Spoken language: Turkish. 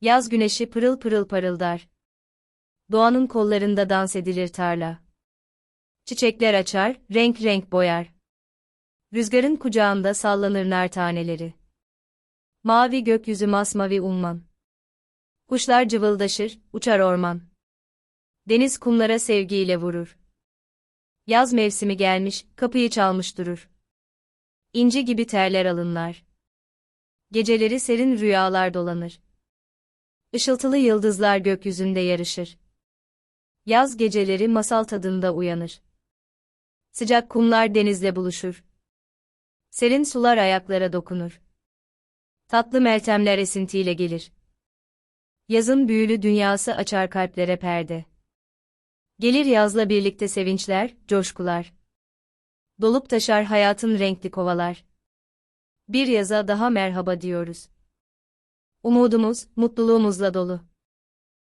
Yaz güneşi pırıl pırıl parıldar. Doğanın kollarında dans edilir tarla. Çiçekler açar, renk renk boyar. Rüzgarın kucağında sallanır nar taneleri. Mavi gökyüzü masmavi umman. Kuşlar cıvıldaşır, uçar orman. Deniz kumlara sevgiyle vurur. Yaz mevsimi gelmiş, kapıyı çalmış durur. İnci gibi terler alınlar. Geceleri serin rüyalar dolanır. Işıltılı yıldızlar gökyüzünde yarışır. Yaz geceleri masal tadında uyanır. Sıcak kumlar denizle buluşur. Serin sular ayaklara dokunur. Tatlı meltemler esintiyle gelir. Yazın büyülü dünyası açar kalplere perde. Gelir yazla birlikte sevinçler, coşkular. Dolup taşar hayatın renkli kovalar. Bir yaza daha merhaba diyoruz. Umudumuz, mutluluğumuzla dolu.